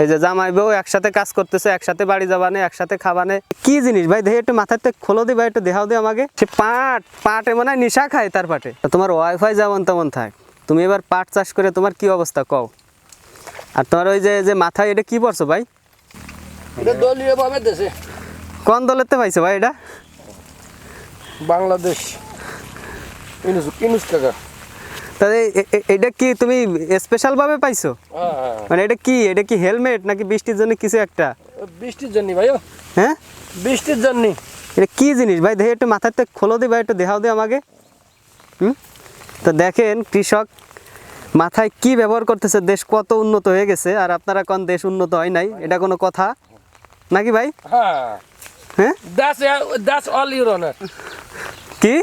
এই যে জামাই বউ একসাথে কাজ করতেছে একসাথে বাড়ি যাবানে একসাথে খাবানে। কি জিনিস ভাই? দেখে একটু মাথাতে খোলো দি ভাই একটু দেখাও দে আমাকে। সে পাট পাটে মনে হয় নিশা খায় তার পাটে। তোমার ওয়াইফাই যেমন তেমন থাক। তুমি এবার পাট চাষ করে তোমার কি অবস্থা কও? আর তোমার ওই যে যে মাথায় এটা কি পড়ছো ভাই? কোন দলেতে পাইছো ভাই এটা? বাংলাদেশ। ইনুস ইনুস কাকা। তাহলে এটা কি তুমি স্পেশাল ভাবে পাইছো? হ্যাঁ হ্যাঁ। মানে এটা কি এটা কি হেলমেট নাকি বৃষ্টির জন্য কিছু একটা? বৃষ্টির জন্য ভাই হ্যাঁ? বৃষ্টির জন্য এটা কি জিনিস ভাই? দেখে একটু মাথাতে খোলো দি ভাই একটু দেখাও দি আমাকে। হুম? তো দেখেন কৃষক মাথায় কি ব্যবহার করতেছে? দেশ কত উন্নত হয়ে গেছে আর আপনারা কোন দেশ উন্নত হয় নাই এটা কোনো কথা? নাকি ভাই? হ্যাঁ। হ্যাঁ? That's that's all your honour কি?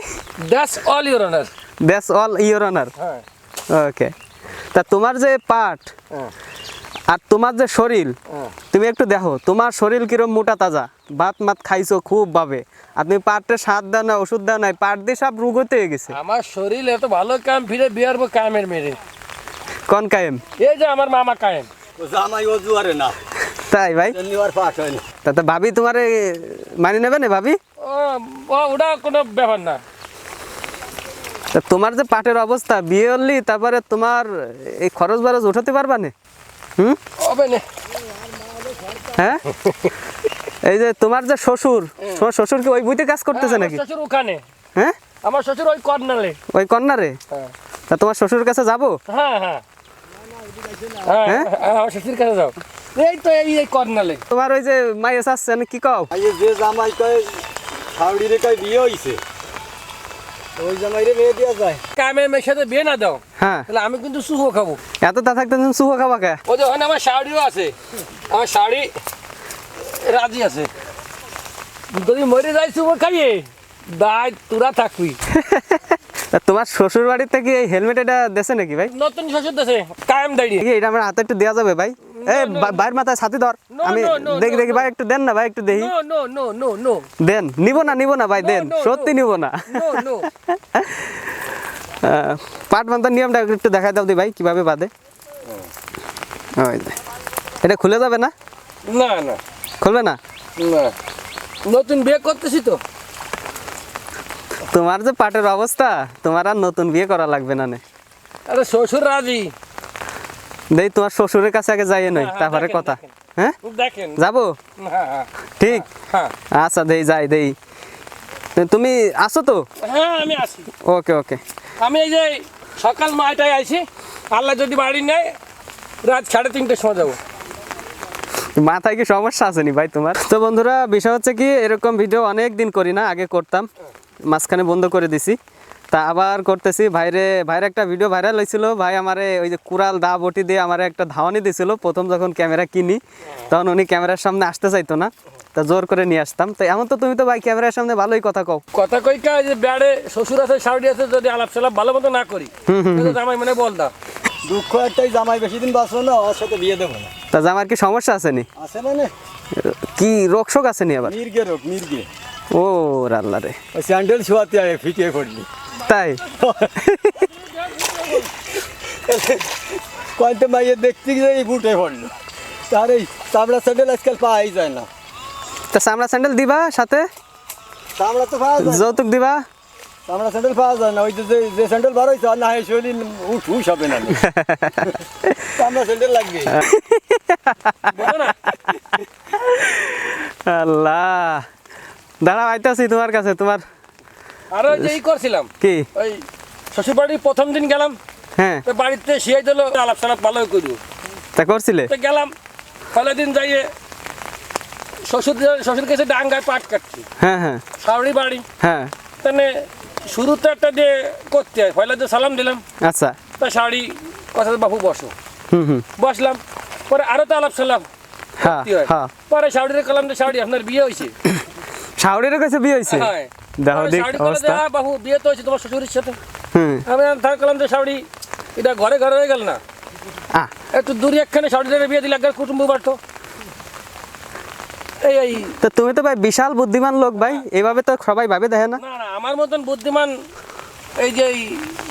That's all your honour that's all your honour হ্যাঁ। ওকে তা তোমার যে পাট হ্যাঁ। আর তোমার যে শরীর হ্যাঁ। তুমি একটু দেখো তোমার শরীর কিরম মোটা তাজা? ভাত মাত খাইছো খুব ভাবে। আর তুমি পাটে সার দাও না ওষুধ দাও নাই পাট দিয়ে সব রোগ হতে গেছে। আমার শরীর এত ভালো কাম ফিরে বিয়ারবো কামের মেরে। কন কায়েম? এই যে আমার মামা কায়েম। ও জামাই ও জুয়ারে না। তাই ভাই? হয় তাতে ভাবি তোমারে মানি নেবে না ভাবি? ও ও ওটা কোনো ব্যাপার না। তা তোমার যে পাটের অবস্থা বিয়ে হলি তারপরে তোমার এই খরচ বারচ উঠাতে পারবা না? হুম? হবে না। হ্যাঁ? এই যে তোমার যে শ্বশুর তোমার শ্বশুর কি ওই বুঝতে কাজ করতেছে নাকি? শ্বশুর ওখানে। হ্যাঁ? আমার শ্বশুর ওই কর্নালে। ওই কন্যারে হ্যাঁ। তা তোমার শ্বশুর কাছে যাব? হ্যাঁ হ্যাঁ। হ্যাঁ হ্যাঁ? হ্যাঁ, আমার শ্বশুর কাছে যাও। এই তো এই এই কর্নালে। তোমার ওই যে মাইয়া চাচ্ছেন কি কও? যে জামাই কয় ছাউড়িরে কয় বিয়ে হইছে। ওই জামাইরে বিয়ে দেওয়া যায়। কামের মেয়ের সাথে বিয়ে না দাও হ্যাঁ। তাহলে আমি কিন্তু খাব। এত তা থাকতে খাবা কে? ওই যে ওখানে আমার শাড়িও আছে। আমার শাড়ি রাজি আছে। যদি মরে যাই খাইয়ে দায় তোরা থাকবি। তোমার শ্বশুর বাড়িতে কি এই হেলমেট এটা দেশে নাকি ভাই? নতুন শ্বশুর দেশে কায়েম দাঁড়িয়ে। এটা আমার হাতে একটু দেওয়া যাবে ভাই। এই বা- মাথায় ছাতি ধর। আমি দেখি দেখি ভাই একটু দেন না ভাই একটু দেখি। দেন নিব না নিব না ভাই দেন সত্যি নিব না। পাট বান্ধার নিয়মটা একটু দেখা দাও দি ভাই কীভাবে বাঁধে। এটা খুলে যাবে না? না না। খুলবে না। নতুন বিয়ে করতেছি তো। তোমার যে পাটের অবস্থা তোমার আর নতুন বিয়ে করা লাগবে না নে। আরে শ্বশুর রাজি। দেই তোমার শ্বশুরের কাছে আগে যাইয়ে নই হ্যাঁ, হ্যাঁ, তারপরে কথা। হ্যাঁ? দেখেন। যাব? হ্যাঁ ঠিক? আচ্ছা দেই যাই দেই। তুমি আসো তো? হ্যাঁ আমি আসি। ওকে ওকে। আমি এই যে সকাল নয়টায় আইছি আল্লাহ যদি বাড়ি নেয় রাত সাড়ে তিনটের সময় যাব। মাথায় কি সমস্যা আছে নি ভাই তোমার? তো বন্ধুরা বিষয় হচ্ছে কি এরকম ভিডিও অনেক দিন করি না আগে করতাম। মাঝখানে বন্ধ করে দিছি। তা আবার করতেছি ভাইরে ভাইয়ের একটা ভিডিও ভাইরাল হয়েছিল ভাই আমারে ওই যে কুড়াল দা বটি দিয়ে আমার একটা ধাওয়ানি দিয়েছিল প্রথম যখন ক্যামেরা কিনি তখন উনি ক্যামেরার সামনে আসতে চাইতো না তা জোর করে নিয়ে আসতাম। তো এমন তো তুমি তো ভাই ক্যামেরার সামনে ভালোই কথা কও। কথা কই কা যে ব্যাড়ে শ্বশুর আছে শাড়ি আছে যদি আলাপ সালাপ ভালো মতো না করি জামাই মানে বল দাও। দুঃখ একটাই জামাই বেশি দিন বাঁচলো না ওর সাথে বিয়ে দেবো না। তা যে আমার কি সমস্যা আছে নি? আছে মানে? কি রোগ শোক আছে নি আবার? মির্গে রোগ মির্গে। ও আল্লাহ রে। ওই স্যান্ডেল ছোঁয়াতে আগে ফিটিয়ে পড়লি তাই? কয়েকটা মাইয়ে দেখতে গিয়ে এই বুটে পড়ল। তার এই চামড়া স্যান্ডেল আজকাল পাওয়াই যায় না। তা চামড়া স্যান্ডেল দিবা সাথে? চামড়া তো পাওয়া যায় যৌতুক দিবা? চামড়া স্যান্ডেল পাওয়া যায় না। ওই যে যে- স্যান্ডেল বার হয়েছে না হয় শরীর উঠ উঠ হবে না। চামড়া স্যান্ডেল লাগবে। আল্লাহ। দাঁড়া আইতাছি তোমার কাছে তোমার আর ওই যে ই করছিলাম কি? ওই শ্বশুর বাড়ির প্রথম দিন গেলাম হ্যাঁ। তো বাড়িতে শিয়াই দিল আলাপ সালাপ ভালো করি তা করছিলে? তো গেলাম ফলে দিন যাইয়ে শ্বশুর শ্বশুর কাছে ডাঙ্গায় পাট কাটছি। হ্যাঁ হ্যাঁ। বাড়ি। হ্যাঁ। তাহলে শুরুতে একটা দিয়ে করতে হয় পয়লা দিয়ে সালাম দিলাম। আচ্ছা। তা শাড়ি কথা বাবু বসো। হুম হুম। বসলাম পরে আরও তো আলাপ সালাম হ্যাঁ হয়। পরে শাড়ির কলাম যে শাড়ি আপনার বিয়ে হয়েছে শাওড়ির কাছে বিয়ে হয়েছে? হ্যাঁ। দেখো দেখ অবস্থা। বাবু বিয়ে তো হয়েছে তোমার শ্বশুরের সাথে। হুম। আমি তার কলাম যে শাড়ি এটা ঘরে ঘরে হয়ে গেল না। একটু দূরে একখানে শাড়িটা বিয়ে দিলে একবার কুটুম্ব বাড়তো এই এই। তো তুমি তো ভাই বিশাল বুদ্ধিমান লোক ভাই এভাবে তো সবাই ভাবে দেখে না না আমার মতন বুদ্ধিমান এই যে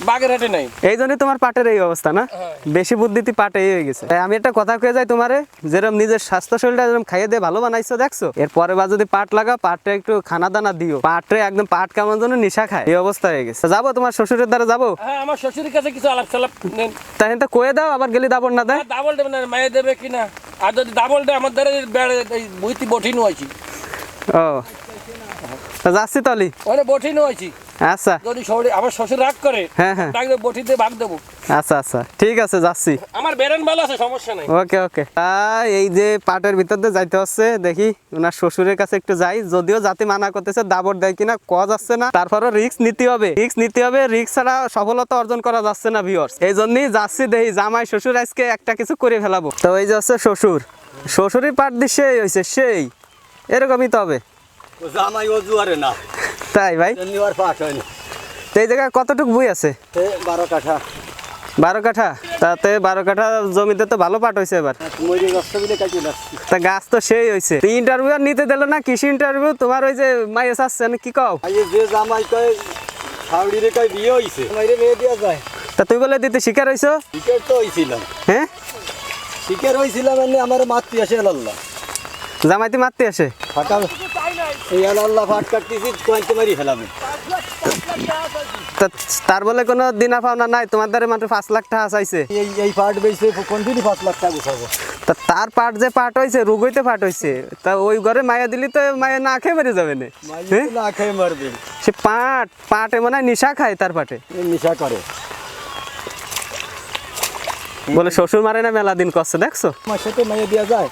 বাগেরহাটে নাই। এই জন্যই তোমার পাটের এই অবস্থা না? হ্যাঁ। বেশি বুদ্ধিতে পাটে হয়ে গেছে। তাই আমি একটা কথা কয়ে যাই তোমারে যেরকম নিজের স্বাস্থ্য শরীরটা যেরকম খাইয়ে দিয়ে ভালো বানাইছো দেখছ? এর পরের বার যদি পাট লাগা পাটে একটু খানা দানা দিও। পাটে একদম পাট কেমন জন্য নিশা খায়। এই অবস্থা হয়ে গেছে। যাব তোমার শ্বশুরের দ্বারা যাব? হ্যাঁ আমার শ্বশুরের কাছে কিছু আলাপ সালাপ নেন। তাই তো কয়ে দাও আবার গেলি দাবর না দেয়? ডাবল দেবে না মায়ে দেবে কিনা আর যদি ডাবল দেয় আমার দ্বারা বইতে বঠিনও আছি ও। তা যাচ্ছি তলি ওখানে বঠিনও আছি আচ্ছা। যদি শহরে আমার শ্বশুর রাগ করে হ্যাঁ হ্যাঁ। তাকে বটিতে ভাগ দেবো। আচ্ছা আচ্ছা। ঠিক আছে যাচ্ছি। আমার বেরেন ভালো আছে সমস্যা নাই। ওকে ওকে। তা এই যে পাটের ভিতর দিয়ে যাইতে হচ্ছে দেখি ওনার শ্বশুরের কাছে একটু যাই। যদিও জাতি মানা করতেছে দাবর দেয় কিনা না। তারপরও রিস্ক নিতে হবে। রিস্ক নিতে হবে রিস্ক ছাড়া সফলতা অর্জন করা যাচ্ছে না ভিউয়ার্স এই জন্যই যাচ্ছি দেখি জামাই শ্বশুর আজকে একটা কিছু করে ফেলাবো। তো এই যে হচ্ছে শ্বশুর। শ্বশুরই পাট দিয়ে সেই হয়েছে সেই। এরকমই তো হবে। জামাই ও জুয়ারে না। তাই ভাই? নিবার পাঠ হয়নি। তো এই জায়গায় কতটুকু বই আছে? বারো কাঠা। বারো কাঠা? তাতে বারো কাঠা জমিতে তো ভালো পাট হয়েছে এবার। যাচ্ছি তা গাছ তো সেই হয়েছে ইন্টারভিউ আর নিতে দিল না কৃষি ইন্টারভিউ তোমার ওই যে মাইস আসছে না কি কও? যে জামাই কয় ছাউড়ি রে কয় বিয়ে মাইরে মেয়ে যায়। তা তুই বলে দিতে শিকার হইছো? শিকার তো হইছিলাম। হ্যাঁ? শিকার হইছিলাম এনে আমার মাতৃ আসে আল্লাহ। জামাইতে মারতে আসে? ফাটা এই আল্লাহ ফাট কাটতেছি কয়েকতে মারি ফেলাবে। তার বলে কোনো দিনা পাওনা নাই তোমার দ্বারা মাত্র পাঁচ লাখ টাকা চাইছে। এই এই বেইছে কন্টিনিউ পাঁচ লাখ টাকা গুছাবো? তা তার পাট যে পাট হয়েছে রুগইতে পাট হয়েছে তা ওই ঘরে মায়া দিলি তো মায়া না খেয়ে বেরিয়ে যাবে না। না খেয়ে মারবে। সে পাট পাটে মনে হয় নিশা খায় তার পাটে নিশা করে। বলে শ্বশুর মারে না মেলা দিন করছে দেখছ? আমার সাথে মাইয়ে দেওয়া যায়।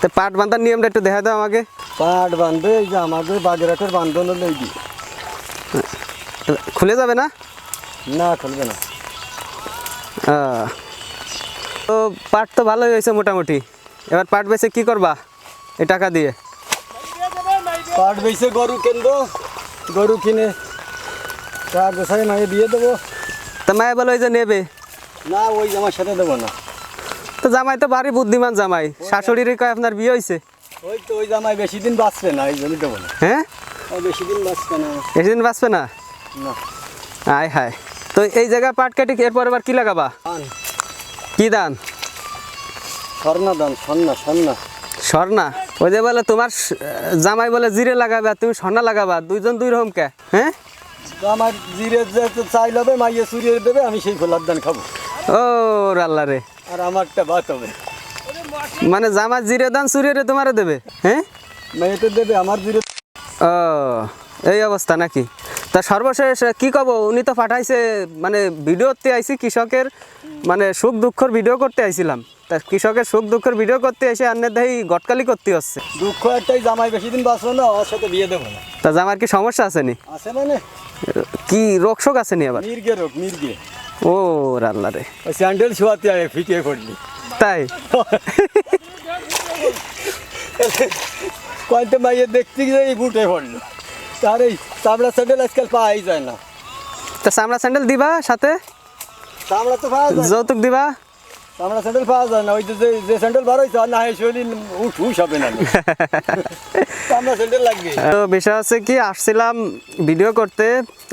তা পাট বাঁধার নিয়মটা একটু দেখা দাও আমাকে। পাট বাঁধবে এই যে আমাদের বাগেরহাটের বান্ধন দি খুলে যাবে না? না খুলবে না। তো পাট তো ভালোই হয়েছে মোটামুটি। এবার পাট বেচে কি করবা এই টাকা দিয়ে? পাট বেইছে গরু কিনবো গরু কিনে টাকা গোছাই মাইয়ে দিয়ে দেবো। তা মায়ে বলো ওই যে নেবে। না ওই আমার সাথে দেবো না। তো জামাই তো ভারী বুদ্ধিমান জামাই। শাশুড়িরই কয় আপনার বিয়ে হয়েছে ওই তো ওই জামাই বেশি দিন বাঁচবে না দেবো না। হ্যাঁ? বেশি দিন বাঁচবে না। এদিন বাঁচবে না? না। আয় হায়। তো এই জায়গায় পাট কেটে এরপর এবার কি লাগাবা? কি দান স্বর্ণা দান স্বর্ণা স্বর্ণা। স্বর্ণা? ওই যে বলে তোমার জামাই বলে জিরে লাগাবে তুমি স্বর্ণা লাগাবা। দুইজন দুই রকম কে? হ্যাঁ? আমার জিরে যে মাইয়ে সুরিয়ে দেবে আমি সেই খোলার দান খাব। ও আল্লাহ রে। আর আমারটা ভাত হবে মানে জামাই জিরে দান সুরিয়ে তোমারে দেবে হ্যাঁ? মেয়েতে দেবে আমার জিরে ও এই অবস্থা নাকি? তা সর্বশেষ কি কব উনি তো পাঠাইছে মানে ভিডিওতে আইছি কৃষকের মানে সুখ দুঃখর ভিডিও করতে আইছিলাম। তা কৃষকের সুখ দুঃখের ভিডিও করতে এসে আন্নের দেহি গটকালি করতে হচ্ছে। দুঃখ একটাই জামাই বেশি দিন বাঁচলো না ওর সাথে বিয়ে দেবো না। তা জামার কি সমস্যা আছে নি? আছে মানে? কি রোগ শোক আছে নি আবার? মির্গে রোগ মির্গে। ও আল্লাহ রে। ওই স্যান্ডেল ছোঁয়াতে আয় ফিটিয়ে পড়লি। তাই কয়েকটা মাইয়ে দেখতে গিয়ে এই বুটে পড়ল। তার এই চামড়া স্যান্ডেল আজকাল পাওয়াই যায় না। তা চামড়া স্যান্ডেল দিবা সাথে? চামড়া তো পাওয়া যৌতুক দিবা? চামড়া স্যান্ডেল পাওয়া যায় না ওই যে যে- স্যান্ডেল বার হয়েছে না হয় শরীর উঠ উঠ হবে না। চামড়া স্যান্ডেল লাগবে। তো বিষয় হচ্ছে কি আসছিলাম ভিডিও করতে।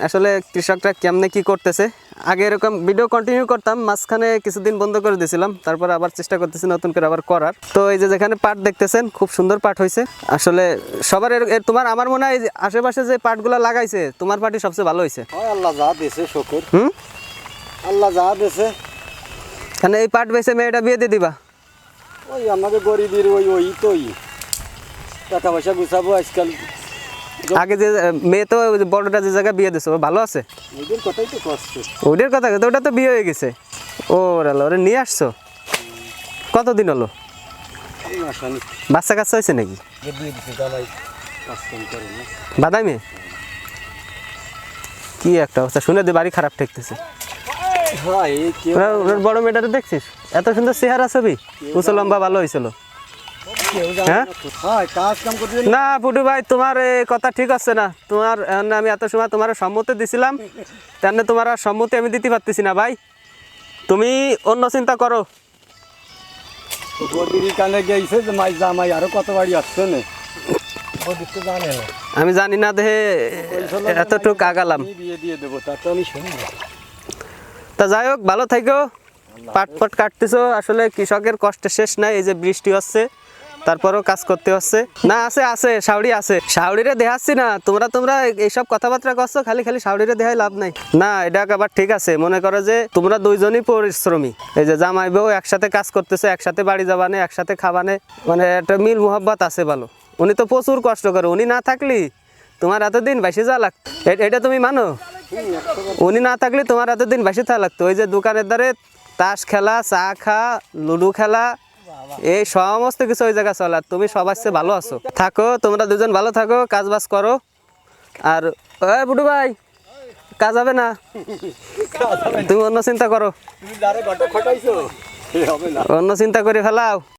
আসলে কৃষকরা কেমনে কি করতেছে? আগে এরকম ভিডিও কন্টিনিউ করতাম মাঝখানে কিছুদিন বন্ধ করে দিয়েছিলাম তারপর আবার চেষ্টা করতেছি নতুন করে আবার করার। তো এই যে যেখানে পাট দেখতেছেন খুব সুন্দর পাট হয়েছে আসলে সবার তোমার আমার মনে হয় আশেপাশে যে পাটগুলো লাগাইছে তোমার পাটি সবচেয়ে ভালো হয়েছে আল্লাহ যা দেশে শকুর। হুম? আল্লাহ যা দেশে কেন এই পাট বেছে মেয়েটা বিয়ে দিয়ে দিবা? ওই আমাদের গরিবের ওই ওই তো ওই টাকা পয়সা গুছাবো আজকাল। আগে যে মেয়ে তো বড়টা যে জায়গায় বিয়ে দিছে ভালো আছে? ওইদের কথাই তো কষ্ট। ওদের কথা তো ওটা তো বিয়ে হয়ে গেছে। ও রাল ওরে নিয়ে আসছো? কতদিন হলো? বাচ্চা কাচ্চা হয়েছে নাকি? মেয়ে কি একটা অবস্থা শুনে দিয়ে বাড়ি খারাপ ঠেকতেছে। ওরা বড় মেয়েটারে দেখছিস? এত সুন্দর চেহারা ছবি। উঁচু লম্বা ভালো হয়েছিল। হ্যাঁ? না ফুটু ভাই তোমার এই কথা ঠিক আছে না। তোমার আমি এত সময় তোমার সম্মতি দিছিলাম তেমনি তোমার আর সম্মতি আমি দিতে পারতেছি না ভাই। তুমি অন্য চিন্তা করো। কানে গেছে যে মাই জামাই আরও কত বাড়ি আসছে না। আমি জানি না দেহে এতটুকু আগালাম। বিয়ে দিয়ে দেবো তা তো আমি শুনি তা যাই হোক ভালো থাকো। পাট পাট কাটতেছো। আসলে কৃষকের কষ্টের শেষ নাই এই যে বৃষ্টি হচ্ছে তারপরেও কাজ করতে হচ্ছে। না আছে আছে শাউড়ি আছে। শাউড়িরে দেখাচ্ছি না তোমরা তোমরা এইসব কথাবার্তা করছ খালি খালি শাউড়িরে দেখাই লাভ নাই। না এটা আবার ঠিক আছে মনে করো যে তোমরা দুইজনই পরিশ্রমী। এই যে জামাই বউ একসাথে কাজ করতেছে একসাথে বাড়ি যাবানে একসাথে খাবানে মানে একটা মিল মোহাব্বত আছে ভালো। উনি তো প্রচুর কষ্ট করে উনি না থাকলি তোমার এতদিন বেশি যা লাগতো এটা তুমি মানো? উনি না থাকলে তোমার এতদিন বেশি থাকা লাগতো। ওই যে দোকানের দ্বারে তাস খেলা চা খা লুডো খেলা এই সমস্ত কিছু ওই জায়গায় চলে। আর তুমি সবার চেয়ে ভালো আছো। থাকো তোমরা দুজন ভালো থাকো কাজ বাজ করো। আর ওই বুডু ভাই কাজ হবে না? তুমি অন্য চিন্তা করো। অন্য চিন্তা করে ফেলাও।